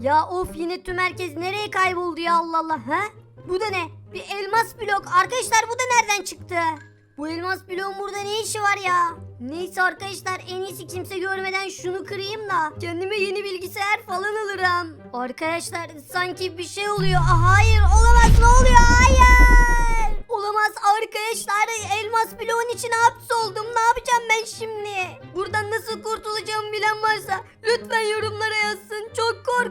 Ya of yine tüm herkes nereye kayboldu ya Allah Allah ha? Bu da ne? Bir elmas blok. Arkadaşlar bu da nereden çıktı? Bu elmas bloğun burada ne işi var ya? Neyse arkadaşlar en iyisi kimse görmeden şunu kırayım da kendime yeni bilgisayar falan alırım. Arkadaşlar sanki bir şey oluyor. Aa, hayır olamaz ne oluyor? Hayır. Olamaz arkadaşlar elmas bloğun içine hapsoldum. Ne yapacağım ben şimdi? Buradan nasıl kurtulacağımı bilen varsa lütfen yorumlara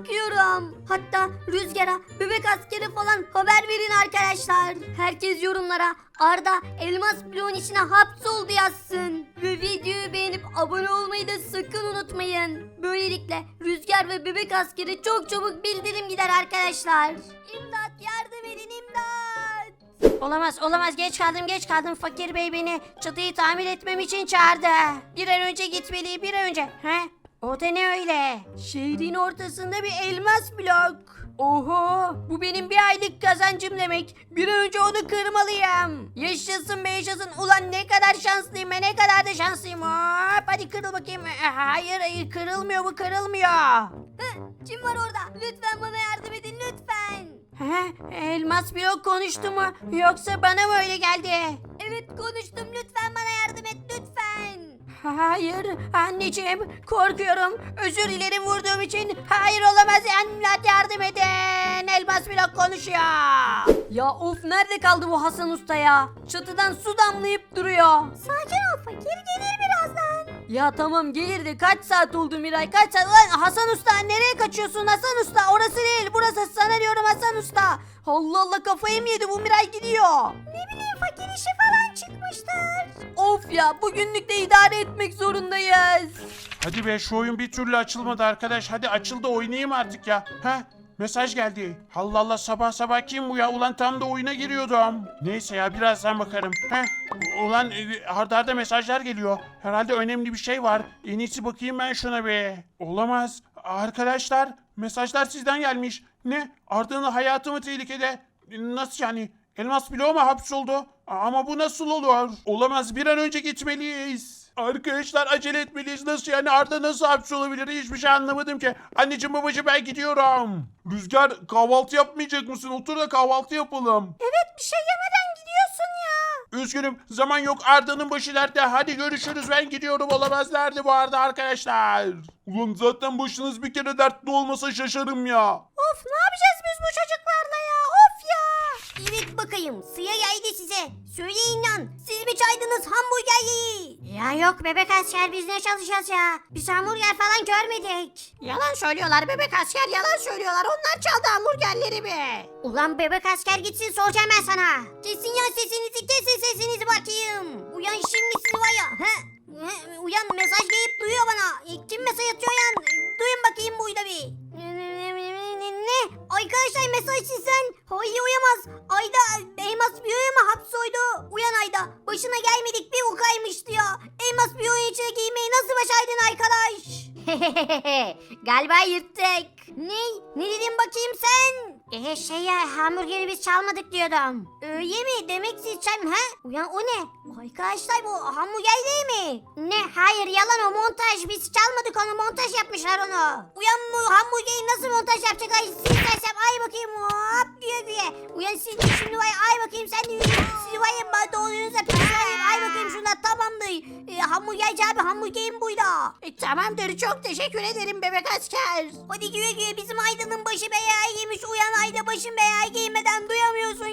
korkuyorum. Hatta Rüzgar'a, bebek askeri falan haber verin arkadaşlar. Herkes yorumlara Arda elmas bloğun içine hapsoldu yazsın. Ve videoyu beğenip abone olmayı da sakın unutmayın. Böylelikle Rüzgar ve bebek askeri çok çabuk bildirim gider arkadaşlar. İmdat yardım edin imdat. Olamaz olamaz geç kaldım geç kaldım fakir bey beni çatıyı tamir etmem için çağırdı. Bir an önce gitmeliyim bir an önce. He? O da ne öyle? Şehrin ortasında bir elmas blok. Oho bu benim bir aylık kazancım demek. Bir an önce onu kırmalıyım. Yaşasın be yaşasın. Ulan ne kadar şanslıyım ben ne kadar da şanslıyım. Hop hadi kırıl bakayım. Hayır hayır kırılmıyor bu kırılmıyor. Kim var orada? Lütfen bana yardım edin lütfen. He, elmas blok konuştu mu? Yoksa bana mı öyle geldi? Evet konuştum lütfen bana yardım. Hayır anneciğim korkuyorum. Özür dilerim vurduğum için. Hayır olamaz anlat yardım edin. Elmas blok konuşuyor. Ya of nerede kaldı bu Hasan Usta ya? Çatıdan su damlayıp duruyor. Sakin ol fakir gelir birazdan. Ya tamam gelir de kaç saat oldu Miray kaç saat? Lan Hasan Usta nereye kaçıyorsun Hasan Usta? Orası değil burası sana diyorum Hasan Usta. Allah Allah kafayı mı yedi bu Miray gidiyor. Ne bileyim fakir işi falan çıkmıştır. Of ya bugünlük de idare etmek zorundayız. Hadi be şu oyun bir türlü açılmadı arkadaş. Hadi açıl da oynayayım artık ya. Ha? Mesaj geldi. Allah Allah sabah sabah kim bu ya? Ulan tam da oyuna giriyordum. Neyse ya birazdan bakarım. Ha? Ulan e, arda arda mesajlar geliyor. Herhalde önemli bir şey var. En iyisi bakayım ben şuna be. Olamaz. Arkadaşlar mesajlar sizden gelmiş. Ne? Arda'nın hayatı mı tehlikede? Nasıl yani? Elmas bloğu mu hapsoldu? Ama bu nasıl olur? Olamaz bir an önce gitmeliyiz. Arkadaşlar acele etmeliyiz. Nasıl yani Arda nasıl hapsolabilir? Hiçbir şey anlamadım ki. Anneciğim babacığım ben gidiyorum. Rüzgar kahvaltı yapmayacak mısın? Otur da kahvaltı yapalım. Evet bir şey yemeden gidiyorsun ya. Üzgünüm zaman yok Arda'nın başı dertte. Hadi görüşürüz ben gidiyorum olamaz nerede bu Arda arkadaşlar. Ulan zaten başınız bir kere dertli olmasa şaşarım ya. Of ne yapacağız biz bu ya. Evet bakayım suya geldi size. Söyleyin lan siz mi çaydınız hamburgeri? Ya yok bebek asker biz ne çalışacağız ya? Biz hamburger falan görmedik. Yalan söylüyorlar bebek asker yalan söylüyorlar. Onlar çaldı hamburgerlerimi. Ulan bebek asker gitsin soracağım ben sana. Kesin ya sesinizi kesin sesinizi bakayım. Uyan şimdi siz var ya. He? He, Uyan mesaj gelip duyuyor bana. E, Kim mesaj atıyor yan? Duyun bakayım buyda bir. Ne? Arkadaşlar mesaj sizden. Hayır uyamaz. Ayda elmas biyoya mı hapsoydu? Uyan Ayda. Başına gelmedik bir ukaymış diyor. Elmas biyoya içine giymeyi nasıl başardın arkadaş? Galiba yırttık. Ne? Ne dedin bakayım sen? Ee şey ya hamburgeri biz çalmadık diyordum. Öyle mi? Demek siz çay ha? Uyan o ne? Arkadaşlar bu hamburger değil mi? Ne hayır yalan o montaj biz çalmadık onu montaj yapmışlar onu. Uyan bu hamburgeri nasıl montaj yapacak? Ay siz dersem ay bakayım hop güye güye. Uyan siz de şimdi vay ay bakayım sen de. Siz vay ben doğduğunuzda. Ay bakayım şuna tamamdır. E, hamburgerci abi hamburgerim buydu. E, tamamdır çok teşekkür ederim bebek asker. Hadi güye güye bizim Aydın'ın başı beyaz giymiş. Uyan Ayda başın beyaz giymeden duyamıyorsun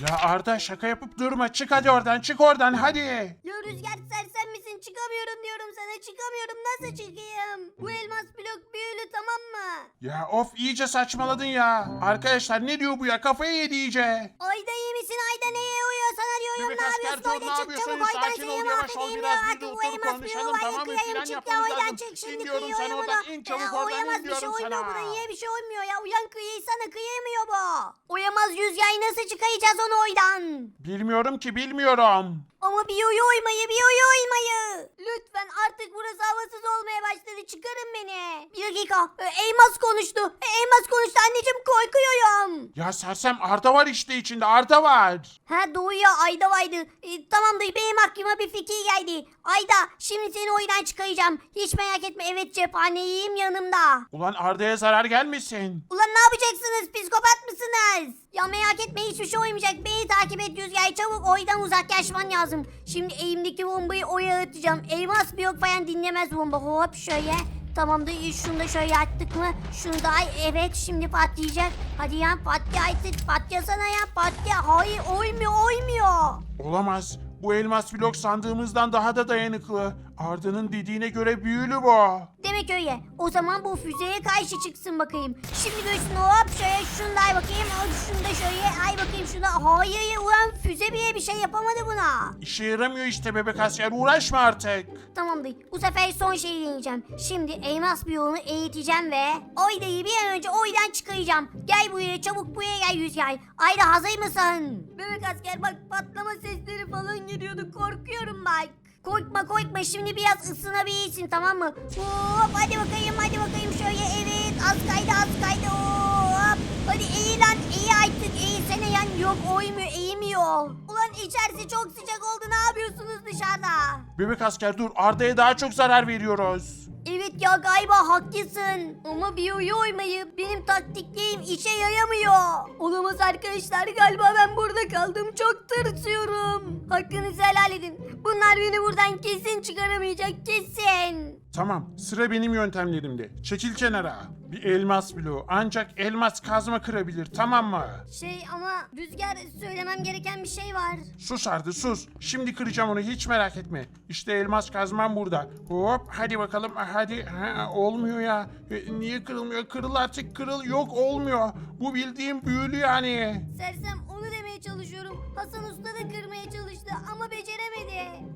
ya. Arda şaka yapıp durma çık hadi oradan çık oradan hadi. Ya Rüzgar sersem misin? Çıkamıyorum diyorum sana. Çıkamıyorum. Nasıl çıkayım? Bu elmas blok büyülü tamam mı? Ya of iyice saçmaladın ya. Arkadaşlar ne diyor bu ya kafayı yedi iyice. Ayda iyi misin? Ayda neye uyuyor? Sana diyorum Asker yapıyorsun? dur, ne yapıyorsun? Sakin ol, seni yavaş ol, biraz bir bu oturup konuşalım, tamam mı? ya. yapmamız lazım. İn şimdi diyorum sana bunu. oradan, in çabuk oradan, in Oyamaz bir şey diyorum uymuyor sana. buna. Niye bir şey uymuyor ya? Uyan kıyıysana kıyamıyor bu. Oyamaz yüz yay nasıl çıkayacağız onu oydan? Bilmiyorum ki bilmiyorum. Ama bir oyu oymayı bir oyu oymayı. Lütfen artık burası havasız olmaya başladı. Çıkarın beni. Bir dakika. E, Elmas konuştu. E, Elmas konuştu. Anneciğim korkuyorum. Ya sersem Arda var işte içinde Arda var. Ha doğuya ayda vardı. E, tamamdır benim aklıma bir fikir geldi. Ayda şimdi seni oyundan çıkaracağım. Hiç merak etme evet cephaneyim yanımda. Ulan Arda'ya zarar gelmesin. Ulan ne yapacaksınız psikopat mısınız? Ya merak etme hiçbir şey olmayacak. Beni takip et Rüzgar çabuk oydan uzaklaşman lazım. Şimdi elimdeki bombayı oya atacağım. Elmas bir yok falan dinlemez bomba. Hop şöyle. Tamamdır şunu da şöyle attık mı? Şunu da ay evet şimdi patlayacak. Hadi ya patla artık patlasana ya patla. Hayır oymuyor oymuyor. Olamaz. Bu elmas blok sandığımızdan daha da dayanıklı. Arda'nın dediğine göre büyülü bu. Demek öyle. O zaman bu füzeye karşı çıksın bakayım. Şimdi göğsünü hop şöyle şunu da ay bakayım. Al şunu da şöyle ay bakayım şunu. Hayır ulan füze bile bir şey yapamadı buna. İşe yaramıyor işte bebek asker uğraşma artık. Tamamdır. Bu sefer son şeyi deneyeceğim. Şimdi elmas bir yolunu eğiteceğim ve Oyda'yı bir an önce oydan çıkaracağım. Gel buraya çabuk buraya gel Yüzgay. Ayda hazır mısın? Bebek asker bak patlama sesleri falan geliyordu. Korkuyorum bak. Korkma korkma şimdi biraz ısınabilirsin tamam mı? Hop hadi bakayım hadi bakayım şöyle evet az kaydı az kaydı hop. Hadi eğil lan eğil artık eğilsene yan yok oymuyor eğilmiyor. Ulan içerisi çok sıcak oldu ne yapıyorsunuz dışarıda? Bebek asker dur Arda'ya daha çok zarar veriyoruz. Evet ya galiba haklısın. Ama bir oyu oymayı benim taktiklerim işe yaramıyor. Olamaz arkadaşlar galiba ben burada kaldım. Çok tırsıyorum. Hakkınızı helal edin. Bunlar beni buradan kesin çıkaramayacak kesin. Tamam sıra benim yöntemlerimde. Çekil kenara. Bir elmas bloğu ancak elmas kazma kırabilir tamam mı? Şey ama Rüzgar söylemem gereken bir şey var. Sus Arda sus. Şimdi kıracağım onu hiç merak etme. İşte elmas kazmam burada. Hop hadi bakalım hadi. Ha, olmuyor ya. E, niye kırılmıyor? Kırıl artık kırıl. Yok olmuyor. Bu bildiğim büyülü yani. Sersem onu demeye çalışıyorum. Hasan Usta da kırmaya çalıştı ama.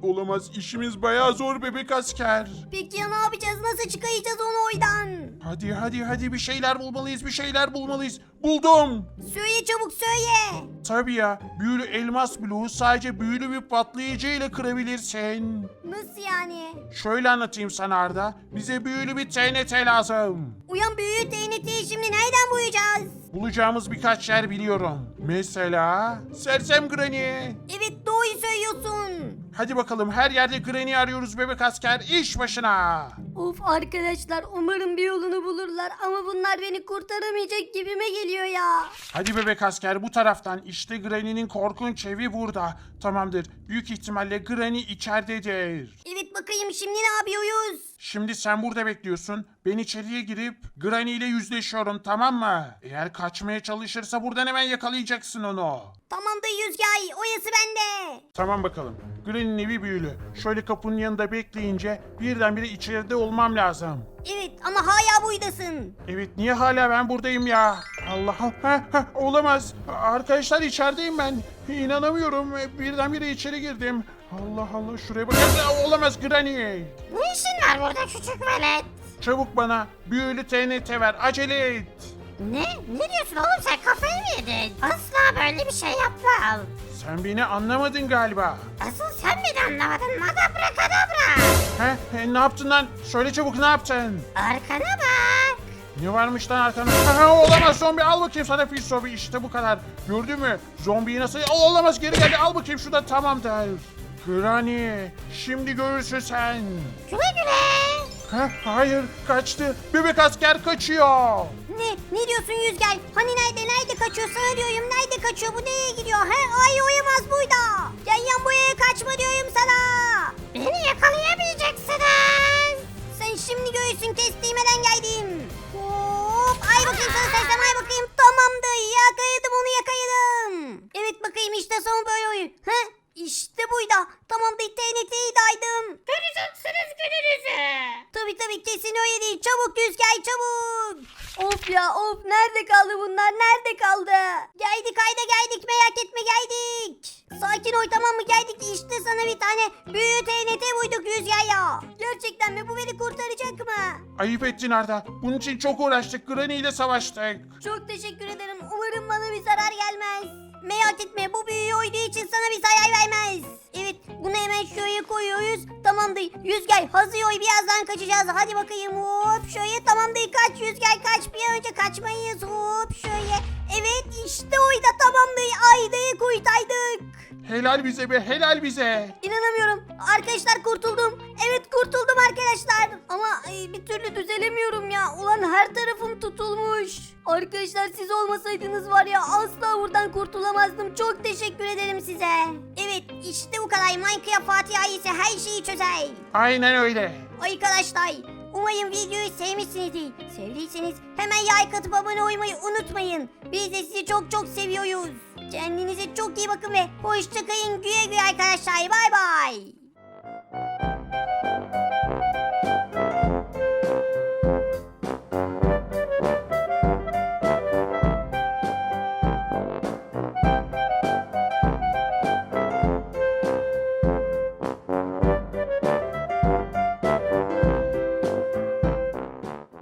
Olamaz işimiz bayağı zor bebek asker. Peki ya ne yapacağız? Nasıl çıkaracağız onu oydan? Hadi hadi hadi bir şeyler bulmalıyız bir şeyler bulmalıyız. Buldum. Söyle çabuk söyle. Tabii ya büyülü elmas bloğu sadece büyülü bir patlayıcı ile kırabilirsin. Nasıl yani? Şöyle anlatayım sana Arda. Bize büyülü bir TNT lazım. Uyan büyüğü TNT'yi şimdi nereden bulacağız? Bulacağımız birkaç yer biliyorum. Mesela Sersem Granny. Evet doğru söylüyorsun. Hadi bakalım her yerde Granny arıyoruz bebek asker iş başına. Of arkadaşlar umarım bir yolunu bulurlar ama bunlar beni kurtaramayacak gibime geliyor ya. Hadi bebek asker bu taraftan işte Granny'nin korkunç evi burada. Tamamdır büyük ihtimalle Granny içeridedir. Evet bakayım şimdi ne yapıyoruz? Şimdi sen burada bekliyorsun. Ben içeriye girip Granny ile yüzleşiyorum tamam mı? Eğer kaçmaya çalışırsa buradan hemen yakalayacaksın onu. Tamam da Yüzgay oyası bende. Tamam bakalım. Granny'nin evi büyülü. Şöyle kapının yanında bekleyince birdenbire içeride olmam lazım. Evet ama hala buydasın. Evet niye hala ben buradayım ya? Allah Allah. Ha, ha, olamaz. Arkadaşlar içerideyim ben. İnanamıyorum. Birdenbire içeri girdim. Allah Allah şuraya bak. Ya, Olamaz Granny. Ne işin var burada küçük velet? Çabuk bana büyülü TNT ver. Acele et. Ne? Ne diyorsun oğlum sen kafayı mı yedin? Asla böyle bir şey yapmam. Sen beni anlamadın galiba. Asıl sen beni anlamadın madabrakadabra. He, he, ne yaptın lan? Söyle çabuk ne yaptın? Arkana bak. Ne varmış lan ha, olamaz zombi al bakayım sana pis zombi işte bu kadar. Gördün mü? Zombiyi nasıl... Olamaz geri geldi al bakayım şurada tamamdır. Granny şimdi görürsün sen. Güle güle. Ha, hayır kaçtı. Bebek asker kaçıyor. Ne? Ne diyorsun Yüzgel? Hani nerede? Nerede kaçıyor? Sana diyorum nerede kaçıyor? Bu nereye gidiyor? He? Ay uyamaz burada. Gel yan buraya kaçma diyorum sana. Beni yakalayamayacaksınız. Sen şimdi göğsün kestirmeden geldim. Hop. Ay bakayım sana sersem ay bakayım. Tamamdır. Yakaladım onu yakaladım. Evet bakayım işte son böyle oyun. He? İşte buydu. Tamamdır TNT'yi daydım. Göreceksiniz gününüzü. Tabi tabi kesin öyle değil. Çabuk Rüzgar çabuk. Of ya of nerede kaldı bunlar nerede kaldı? Geldik hayda geldik merak etme geldik. Sakin ol tamam mı geldik işte sana bir tane büyük TNT buyduk Rüzgar ya. Gerçekten mi bu beni kurtaracak mı? Ayıp ettin Arda. Bunun için çok uğraştık. Granny ile savaştık. Çok teşekkür ederim umarım bana bir zarar gelmez. Merak etme bu büyüğü oyduğu için sana bir zarar vermez. Evet bunu hemen şöyle koyuyoruz. Tamamdır Yüzgay hazır oy birazdan kaçacağız. Hadi bakayım hop şöyle tamamdır kaç Yüzgay kaç bir önce kaçmayız hop şöyle. Evet işte oyda tamamdır Ayda'yı kurtardık. Helal bize be helal bize. İnanamıyorum. Arkadaşlar kurtuldum. Evet kurtuldum arkadaşlar. Ama ay, bir türlü düzelemiyorum ya. Ulan her tarafım tutulmuş. Arkadaşlar siz olmasaydınız var ya asla buradan kurtulamazdım. Çok teşekkür ederim size. Evet işte bu kadar. Minecraft Fatih ailesi her şeyi çözer. Aynen öyle. Arkadaşlar umarım videoyu sevmişsinizdir. Sevdiyseniz hemen like atıp abone olmayı unutmayın. Biz de sizi çok çok seviyoruz. Kendinize çok iyi bakın ve hoşçakalın güle güle arkadaşlar. Bay bay.